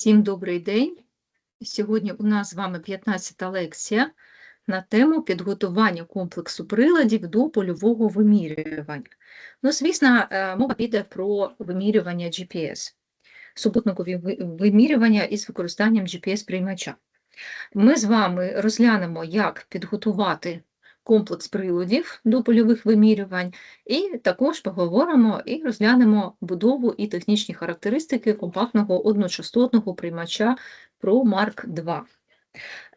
Всім добрий день. Сьогодні у нас з вами 15-та лекція на тему підготування комплексу приладів до польового вимірювання. Ну, звісно, е, мова піде про вимірювання GPS, супутникові вимірювання із використанням GPS-приймача. Ми з вами розглянемо, як підготувати комплекс приладів до польових вимірювань, і також поговоримо і розглянемо будову і технічні характеристики компактного одночастотного приймача Pro Mark II.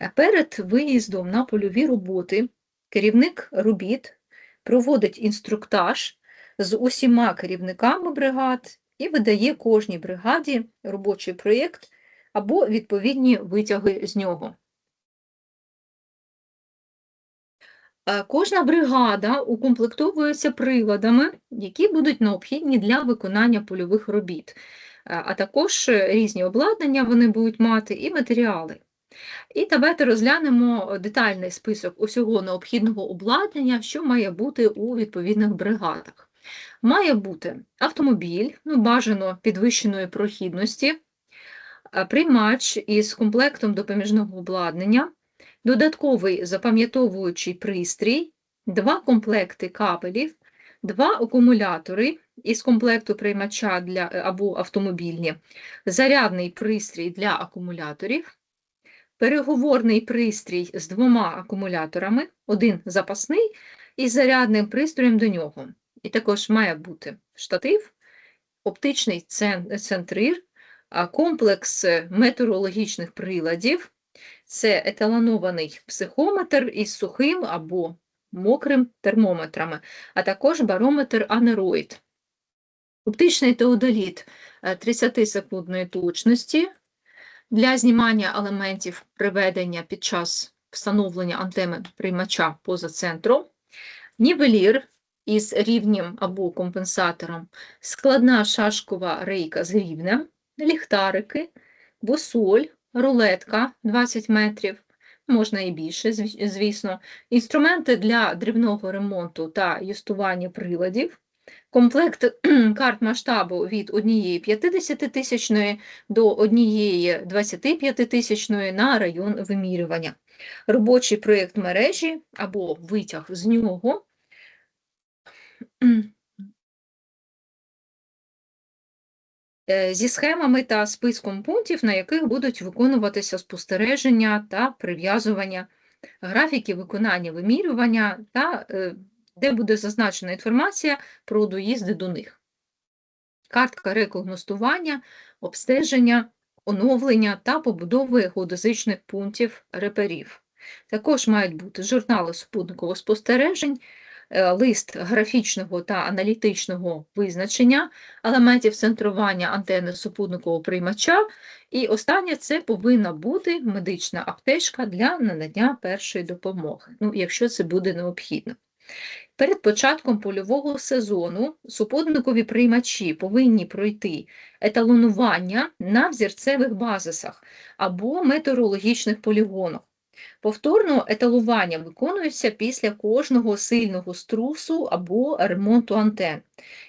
Е, Перед виїздом на польові роботи керівник робіт проводить інструктаж з усіма керівниками бригад і видає кожній бригаді робочий проєкт або відповідні витяги з нього. Кожна бригада укомплектовується приладами, які будуть необхідні для виконання польових робіт, Е, а також е, різні обладнання вони будуть мати і матеріали. І давайте розглянемо детальний список усього необхідного обладнання, що має бути у відповідних бригадах. Має бути автомобіль, ну, бажано підвищеної прохідності, е, приймач із комплектом допоміжного обладнання, додатковий запам'ятовуючий пристрій, два комплекти кабелів, два акумулятори із комплекту приймача для, е, або автомобільні, зарядний пристрій для акумуляторів, переговорний пристрій з двома акумуляторами, один запасний і зарядним пристроєм до нього. І також має бути штатив, оптичний цен- центрир, комплекс е, метеорологічних приладів, це еталонований психометр із сухим або мокрим термометрами, а також барометр анероїд. Оптичний теодоліт 30-секундної точності для знімання елементів приведення під час встановлення антени приймача поза центром, нівелір із рівнем або компенсатором, складна шашкова рейка з рівнем, ліхтарики, бусоль, рулетка 20 метрів, можна і більше, звісно, інструменти для дрібного ремонту та юстування приладів, комплект карт масштабу від однієї 50-тисячної до однієї 25-тисячної на район вимірювання, робочий проєкт мережі або витяг з нього, зі схемами та списком пунктів, на яких будуть виконуватися спостереження та прив'язування графіки виконання вимірювання та е, де буде зазначена інформація про доїзди до них. Картка рекогностування, обстеження, оновлення та побудови геодезичних пунктів реперів. Також мають бути журнали супутникових спостережень, е, лист графічного та аналітичного визначення елементів центрування антени супутникового приймача. І останнє це повинна бути медична аптечка для надання першої допомоги, ну, якщо це буде необхідно. Перед початком польового сезону супутникові приймачі повинні пройти еталонування на взірцевих базисах або метеорологічних полігонах. Повторно еталування виконується після кожного сильного струсу або ремонту антен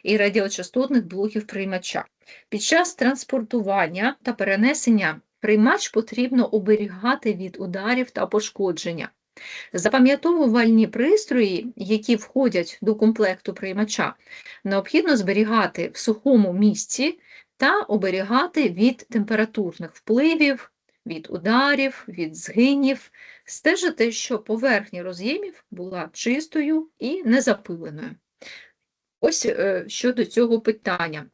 і радіочастотних блоків приймача. Під час транспортування та перенесення приймач потрібно оберігати від ударів та пошкодження. Запам'ятовувальні пристрої, які входять до комплекту приймача, необхідно зберігати в сухому місці та оберігати від температурних впливів, від ударів, від згинів, стежити, що поверхня роз'ємів була чистою і незапиленою. Ось е, щодо цього питання.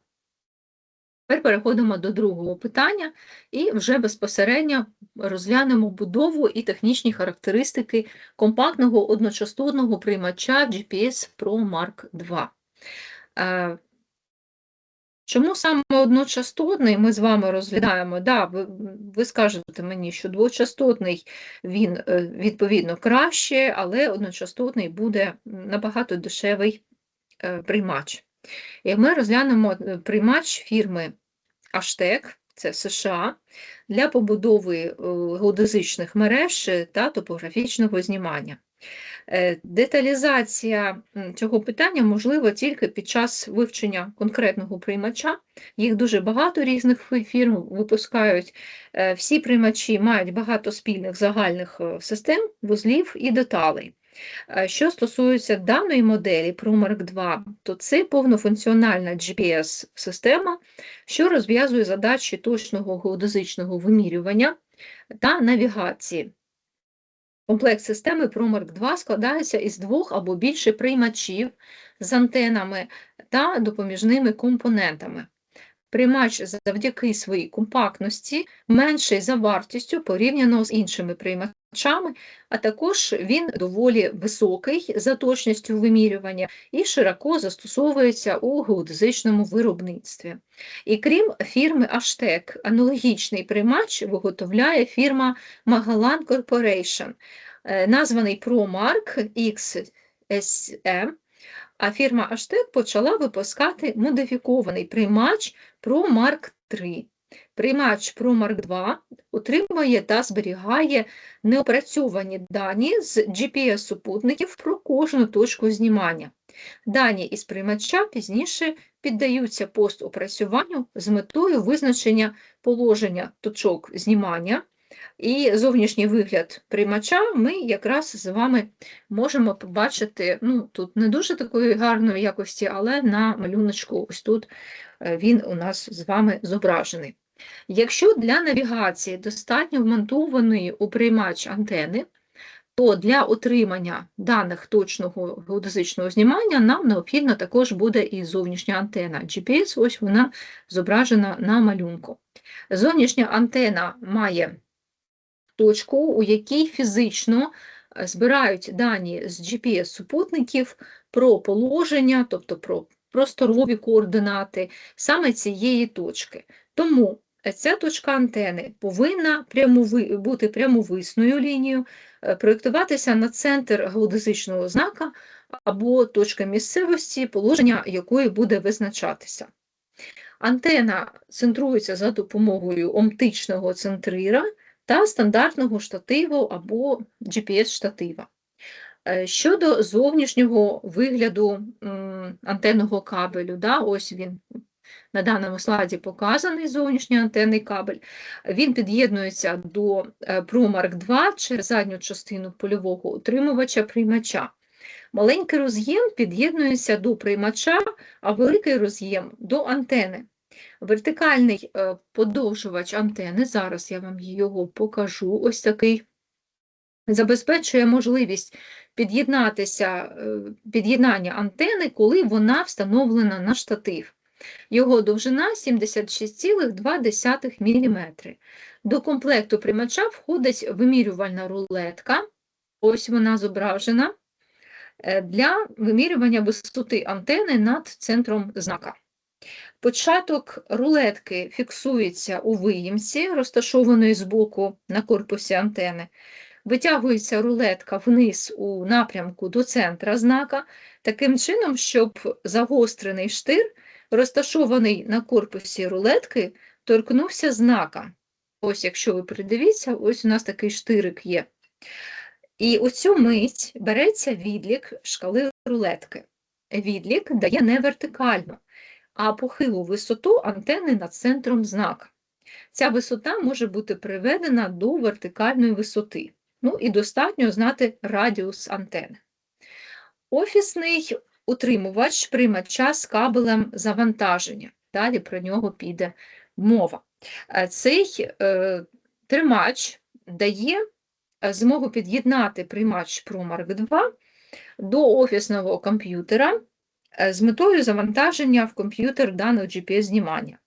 Тепер переходимо до другого питання і вже безпосередньо розглянемо будову і технічні характеристики компактного одночастотного приймача GPS Pro Mark II. Чому саме одночастотний ми з вами розглядаємо? Да, ви, ви скажете мені, що двочастотний він е, відповідно краще, але одночастотний буде набагато дешевий е, приймач. І ми розглянемо е, приймач фірми Аштек, це США, для побудови геодезичних мереж та топографічного знімання. Е, Деталізація цього питання можлива тільки під час вивчення конкретного приймача. Їх дуже багато різних фірм випускають. Е, Всі приймачі мають багато спільних загальних е, систем, вузлів і деталей. Що стосується даної моделі ProMark 2, то це повнофункціональна GPS-система, що розв'язує задачі точного геодезичного вимірювання та навігації. Комплект системи ProMark 2 складається із двох або більше приймачів з антенами та допоміжними компонентами. Приймач завдяки своїй компактності менший за вартістю порівняно з іншими приймачами, а також він доволі високий за точністю вимірювання і широко застосовується у геодезичному виробництві. І крім фірми Ashtec, аналогічний приймач виготовляє фірма Magellan Corporation, е, названий ProMark XSM, а фірма Ashtec почала випускати модифікований приймач ProMark 3. Приймач ProMark 2 отримує та зберігає неопрацьовані дані з GPS-супутників про кожну точку знімання. Дані із приймача пізніше піддаються постопрацюванню з метою визначення положення точок знімання. І зовнішній вигляд приймача ми якраз з вами можемо побачити, ну, тут не дуже такої гарної якості, але на малюночку ось тут е, він у нас з вами зображений. Якщо для навігації достатньо вмонтованої у приймач антени, то для отримання даних точного геодезичного знімання нам необхідно також буде і зовнішня антена. GPS, ось вона зображена на малюнку. Зовнішня антена має точку, у якій фізично е, збирають дані з GPS-супутників про положення, тобто про просторові координати саме цієї точки. Тому е, ця точка антени повинна прямови- бути прямовисною лінією, е, проєктуватися на центр геодезичного знака або точка місцевості, положення якої буде визначатися. Антена центрується за допомогою оптичного центрира та стандартного штативу або GPS-штатива. Е, Щодо зовнішнього вигляду антенного кабелю, да, ось він на даному слайді показаний зовнішній антенний кабель. Він під'єднується до е, ProMark 2 через задню частину польового утримувача приймача. Маленький роз'єм під'єднується до приймача, а великий роз'єм до антени. Вертикальний е, подовжувач антени, зараз я вам його покажу, ось такий, забезпечує можливість під'єднатися, е, під'єднання антени, коли вона встановлена на штатив. Його довжина 76,2 мм. До комплекту приймача входить вимірювальна рулетка, ось вона зображена, е, для вимірювання висоти антени над центром знака. Початок рулетки фіксується у виїмці, розташованої збоку на корпусі антени. Витягується рулетка вниз у напрямку до центра знака, таким чином, щоб загострений штир, розташований на корпусі рулетки, торкнувся знака. Ось, якщо ви придивіться, ось у нас такий штирик є. І у цю мить береться відлік шкали рулетки. Відлік дає не вертикально, а похилу висоту антени над центром знака. Ця висота може бути приведена до вертикальної висоти. Ну і достатньо знати радіус антени. Офісний утримувач приймача з кабелем завантаження. Далі про нього піде мова. Е, Цей е, тримач дає е, змогу під'єднати приймач ProMark 2 до офісного комп'ютера з метою завантаження в комп'ютер даного GPS-знімання.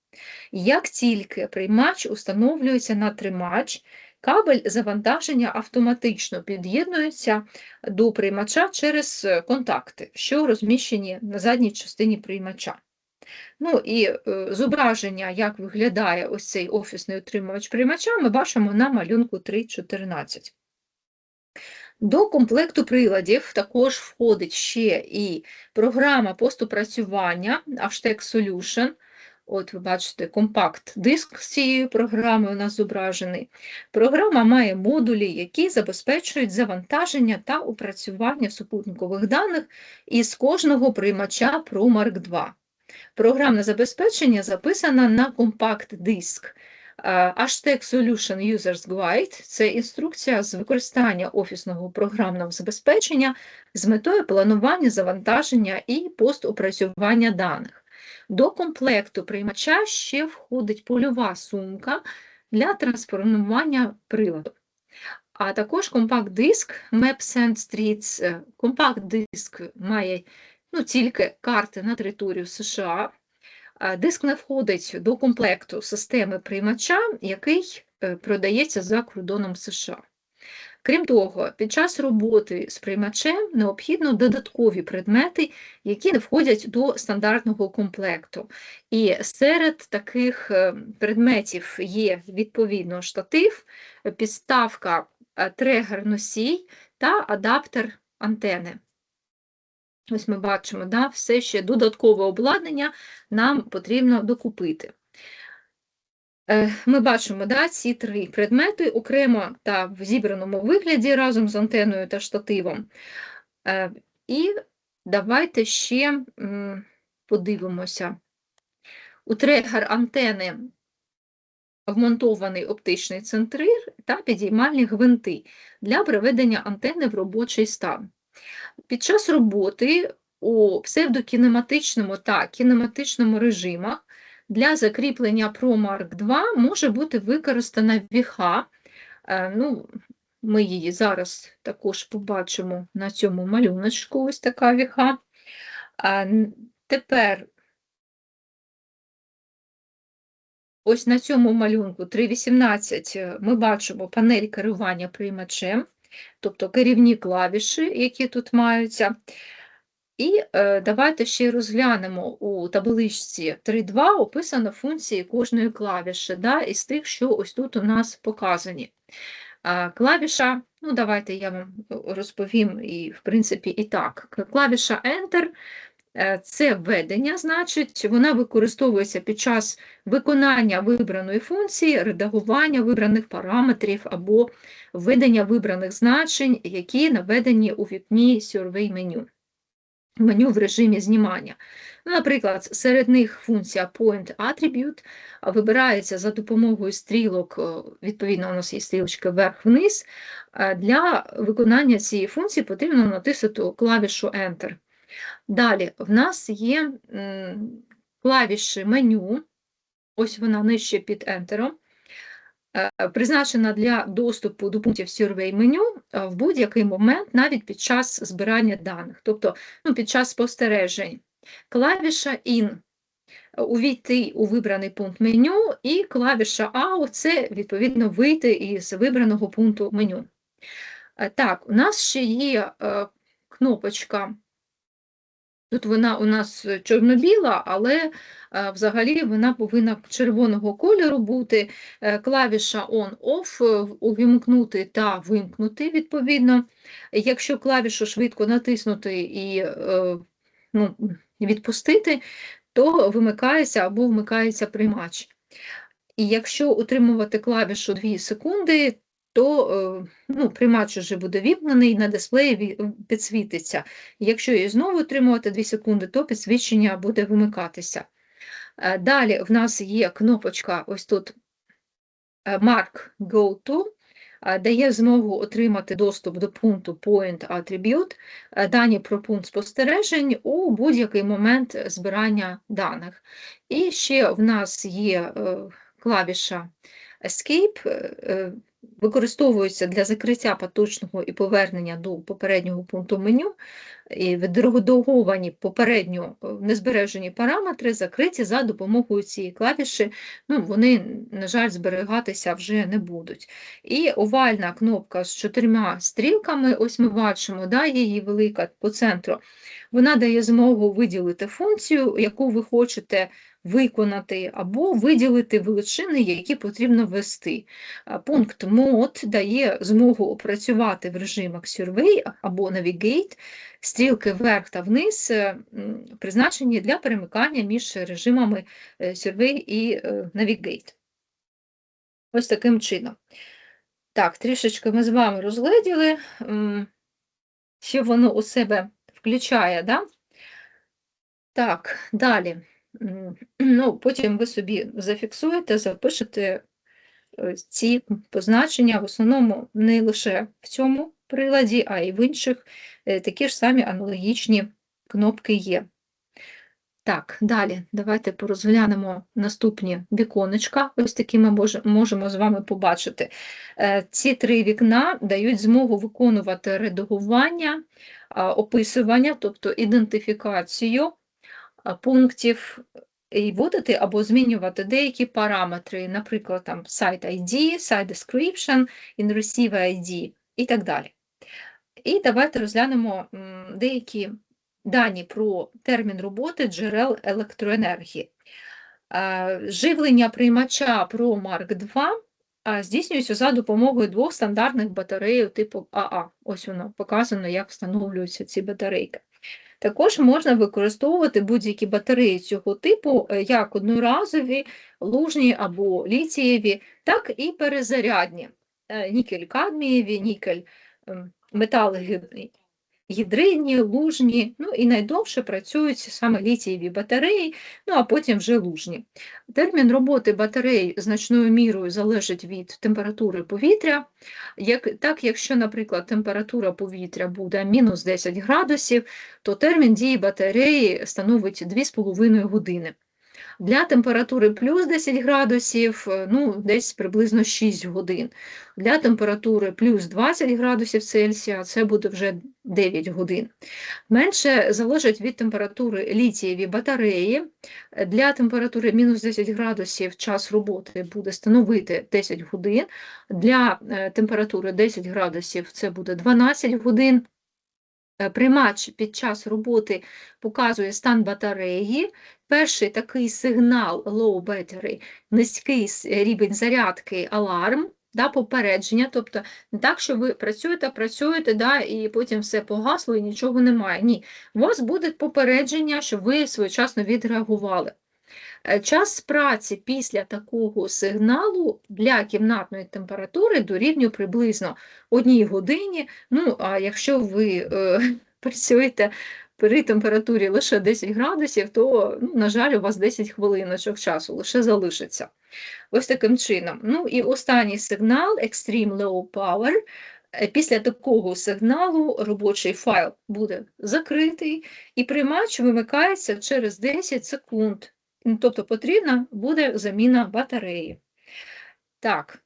Як тільки приймач установлюється на тримач, кабель завантаження автоматично під'єднується до приймача через е, контакти, що розміщені на задній частині приймача. Ну і е, зображення, як виглядає ось цей офісний утримувач приймача, ми бачимо на малюнку 3.14. До комплекту приладів також входить ще і програма постопрацювання Ashtec Solution, От ви бачите, компакт-диск з цією програмою у нас зображений. Програма має модулі, які забезпечують завантаження та опрацювання супутникових даних із кожного приймача ProMark 2. Програмне забезпечення записано на компакт-диск. Hashtag Solution Users Guide – це інструкція з використання офісного програмного забезпечення з метою планування, завантаження і постопрацювання даних. До комплекту приймача ще входить польова сумка для трансформування приладу. А також компакт-диск MapSend Streets. Компакт-диск має ну, тільки карти на територію США. Диск не входить до комплекту системи приймача, який е, продається за кордоном США. Крім того, під час роботи з приймачем необхідно додаткові предмети, які не входять до стандартного комплекту. І серед таких е, предметів є відповідно штатив, підставка е, тригер-носій та адаптер антени. Ось ми бачимо, да, все ще додаткове обладнання нам потрібно докупити. Е, ми бачимо да, ці три предмети окремо та в зібраному вигляді разом з антеною та штативом. Е, і давайте ще подивимося. У тригер антени вмонтований оптичний центрир та підіймальні гвинти для приведення антени в робочий стан. Під час роботи у псевдокінематичному та кінематичному режимах для закріплення ProMark 2 може бути використана віха. Е, ну, Ми її зараз також побачимо на цьому малюночку, ось така віха. Тепер ось на цьому малюнку 3.18 е, ми бачимо панель керування приймачем тобто керівні клавіші, які тут маються. І е, давайте ще розглянемо у табличці 3.2 описано функції кожної клавіші, да, із тих, що ось тут у нас показані. Клавіша, ну давайте я вам розповім і, в принципі, і так. Клавіша Enter це введення, значить, вона використовується під час виконання вибраної функції, редагування вибраних параметрів або введення вибраних значень, які наведені у вікні Survey меню. Меню в режимі знімання. Ну, Наприклад, серед них функція Point Attribute вибирається за допомогою стрілок, відповідно, у нас є стрілочка вверх-вниз. Е, для виконання цієї функції потрібно натиснути клавішу Enter. Далі в нас є клавіші меню, ось вона нижче під Enter, е, призначена для доступу до пунктів Survey меню е, в будь-який момент, навіть під час збирання даних, тобто ну, під час спостережень. Клавіша IN увійти у вибраний пункт меню, і клавіша AU це відповідно вийти із вибраного пункту меню. Е, так, у нас ще є кнопочка Тут вона у нас е, чорно-біла, але е, взагалі вона повинна червоного кольору бути. Е, клавіша On-Off увімкнути та вимкнути, відповідно. Якщо клавішу швидко натиснути і ну, відпустити, то вимикається або вмикається приймач. І якщо утримувати клавішу 2 секунди, то е, ну, приймач вже буде вімкнений, на дисплеї підсвітиться. Якщо її знову утримувати 2 секунди, то підсвічення буде вимикатися. Е, далі в нас є кнопочка ось тут е, Mark Go To, дає змогу отримати доступ до пункту Point Attribute, дані про пункт спостережень у будь-який момент збирання даних. І ще в нас є клавіша Escape, використовуються для закриття поточного і повернення до попереднього пункту меню, відредаговані попередньо е, незбережені параметри закриті за допомогою цієї клавіші, ну, вони, на жаль, зберігатися вже не будуть. І овальна кнопка з чотирма стрілками, ось ми бачимо, да, її велика по центру, вона дає змогу виділити функцію, яку ви хочете виконати, або виділити величини, які потрібно ввести. Пункт Mode дає змогу опрацювати в режимах Survey або Navigate, стрілки вверх та вниз, е, призначені для перемикання між режимами е, Survey і е, Navigate. Ось таким чином. Так, трішечки ми з вами розгледіли, м, що воно у себе включає, да? Так, далі. Ну, потім ви собі зафіксуєте, запишете ці позначення, в основному не лише в цьому приладі, а й в інших е, такі ж самі аналогічні кнопки є. Так, далі давайте порозглянемо наступні віконечка. Ось такі ми можемо з вами побачити. Е, Ці три вікна дають змогу виконувати редагування, описування, тобто ідентифікацію пунктів і вводити або змінювати деякі параметри, наприклад, там site ID, site description, in receive ID і так далі. І давайте розглянемо деякі дані про термін роботи джерел електроенергії. Е, Живлення приймача Pro Mark II здійснюється за допомогою двох стандартних батарей типу АА. Ось воно показано, як встановлюються ці батарейки. Також можна використовувати будь-які батареї цього типу е, як одноразові, лужні або літієві, так і перезарядні. Е, Нікель-кадмієві, нікель ем, метали гід- гідридні, лужні, ну і найдовше працюють саме літієві батареї, ну а потім вже лужні. Термін роботи батарей значною мірою залежить від температури повітря. Як, так, якщо, наприклад, температура повітря буде мінус 10 градусів, то термін дії батареї становить 2,5 години. Для температури плюс 10 градусів, е, ну, десь приблизно 6 годин. Для температури плюс 20 градусів Цельсія це буде вже 9 годин. Менше залежить від температури літієві батареї. Для температури мінус 10 градусів час роботи буде становити 10 годин. Для е, температури 10 градусів це буде 12 годин. Е, Приймач під час роботи показує стан батареї. Перший такий сигнал low battery, низький рівень зарядки, аларм, да, попередження. Тобто не так, що ви працюєте, працюєте, да, і потім все погасло і нічого немає. Ні, у вас буде попередження, що ви своєчасно відреагували. Е, Час праці після такого сигналу для кімнатної температури дорівнює приблизно одній годині. Ну, а якщо ви е, працюєте при температурі лише 10 градусів, то, ну, на жаль, у вас 10 хвилиночок часу лише залишиться. Ось таким чином. Ну і останній сигнал Extreme Low Power. Е, Після такого сигналу робочий файл буде закритий, і приймач вимикається через 10 секунд. Ну, Тобто потрібна буде заміна батареї. Так,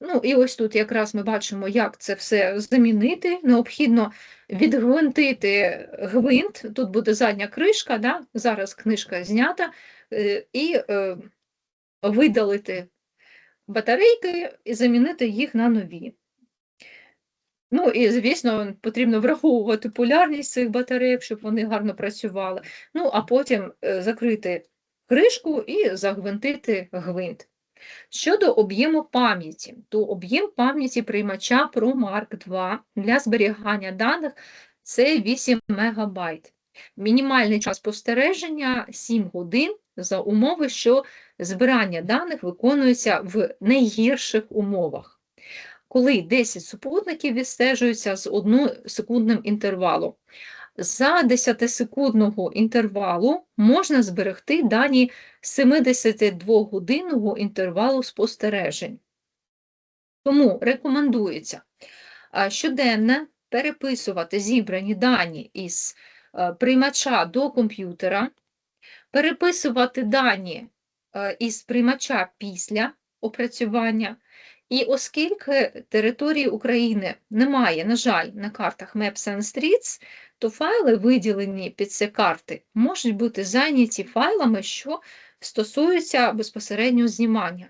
ну і ось тут якраз ми бачимо, як це все замінити. Необхідно відгвинтити гвинт, тут буде задня кришка, да? зараз книжка знята, е, і е, видалити батарейки і замінити їх на нові. Ну і, звісно, потрібно враховувати полярність цих батарейок, щоб вони гарно працювали. Ну, а потім е, закрити кришку і загвинтити гвинт. Щодо об'єму пам'яті, то об'єм пам'яті приймача Pro Mark II для зберігання даних це 8 МБ. Мінімальний час спостереження 7 годин за умови, що збирання даних виконується в найгірших умовах коли 10 супутників відстежуються з 1-секундним інтервалом. За 10-секундного інтервалу можна зберегти дані 72-годинного інтервалу спостережень. Тому рекомендується щоденно переписувати зібрані дані із е, приймача до комп'ютера, переписувати дані е, із приймача після опрацювання. І оскільки території України немає, на жаль, на картах Maps and Streets, то файли, виділені під ці карти, можуть бути зайняті файлами, що стосуються безпосередньо знімання.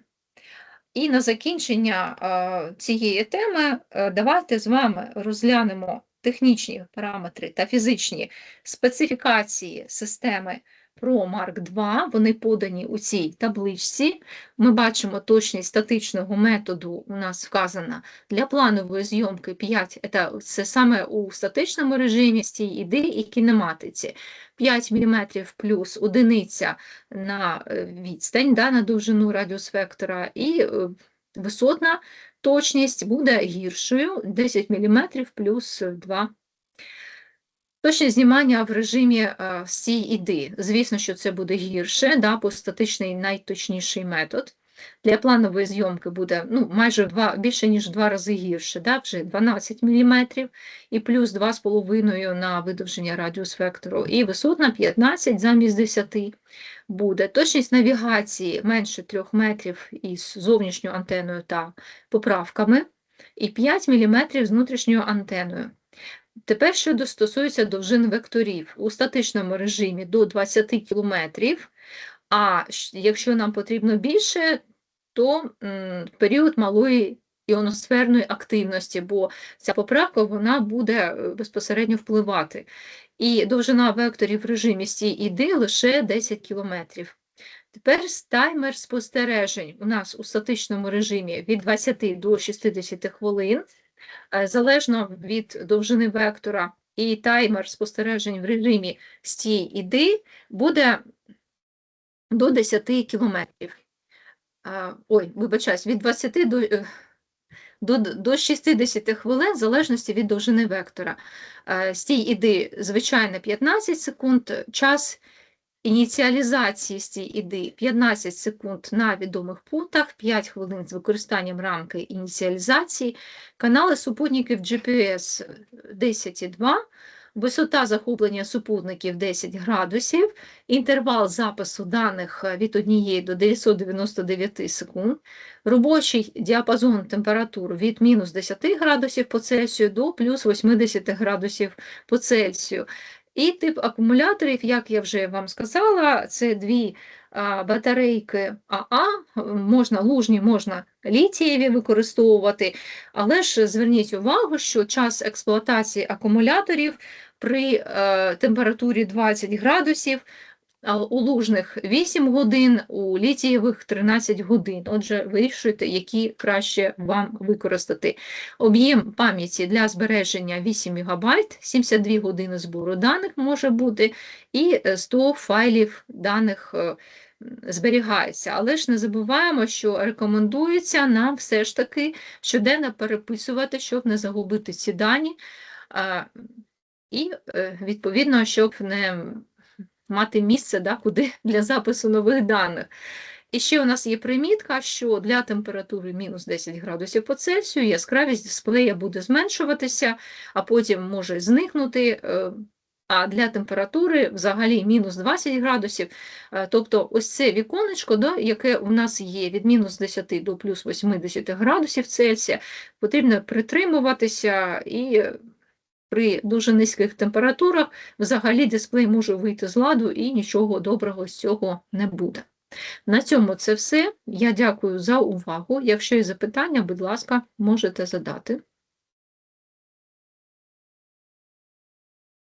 І на закінчення цієї теми е, давайте з вами розглянемо технічні параметри та фізичні специфікації системи про Марк 2, вони подані у цій табличці. Ми бачимо точність статичного методу у нас вказана для планової зйомки 5, це, це саме у статичному режимі стій іди і кінематиці. 5 мм плюс одиниця на е, відстань, да, на довжину радіус-вектора, і е, висотна точність буде гіршою 10 мм плюс 2 Точність знімання в режимі е, стій іди. Звісно, що це буде гірше, да, бо статичний найточніший метод. Для планової зйомки буде ну, майже два, більше, ніж два рази гірше, да, вже 12 мм і плюс 2,5 на видовження радіус вектору, і висотна 15 замість 10 буде. Точність навігації менше 3 метрів із зовнішньою антеною та поправками, і 5 мм з внутрішньою антеною. Тепер, що стосується довжин векторів у статичному режимі до 20 км, а якщо нам потрібно більше, то період малої іоносферної активності, бо ця поправка вона буде е, безпосередньо впливати. І довжина векторів в режимі стій іди лише 10 км. Тепер таймер спостережень у нас у статичному режимі від 20 до 60 хвилин, залежно від довжини вектора, і таймер спостережень в режимі стій іди буде до 10 кілометрів. Ой, вибачаюсь, від 20 до, е, до, до 60 хвилин, в залежності від довжини вектора. Е, Стій іди, звичайно, 15 секунд, час ініціалізації стій іди 15 секунд на відомих пунктах, 5 хвилин з використанням рамки ініціалізації, канали супутників GPS 10,2, висота захоплення супутників 10 градусів, інтервал запису даних від 1 до 999 секунд, робочий діапазон температур від мінус 10 градусів по Цельсію до плюс 80 градусів по Цельсію. І тип акумуляторів, як я вже вам сказала, це дві батарейки АА, можна лужні, можна літієві використовувати, але ж зверніть увагу, що час експлуатації акумуляторів при е, температурі 20 градусів, у лужних 8 годин, у літієвих 13 годин. Отже, вирішуйте, які краще вам використати. Об'єм пам'яті для збереження 8 МБ, 72 години збору даних може бути, і е, 100 файлів даних е, зберігається. Але ж не забуваємо, що рекомендується нам все ж таки щоденно переписувати, щоб не загубити ці дані. І, е, відповідно, щоб не мати місце, да, куди для запису нових даних. І ще у нас є примітка, що для температури мінус 10 градусів по Цельсію яскравість дисплея буде зменшуватися, а потім може зникнути. е, А для температури взагалі мінус 20 градусів. Е, Тобто ось це віконечко, да, яке у нас є від мінус 10 до плюс 80 градусів Цельсія, потрібно притримуватися і при дуже низьких температурах взагалі дисплей може вийти з ладу і нічого доброго з цього не буде. На цьому це все. Я дякую за увагу. Якщо є запитання, будь ласка, можете задати.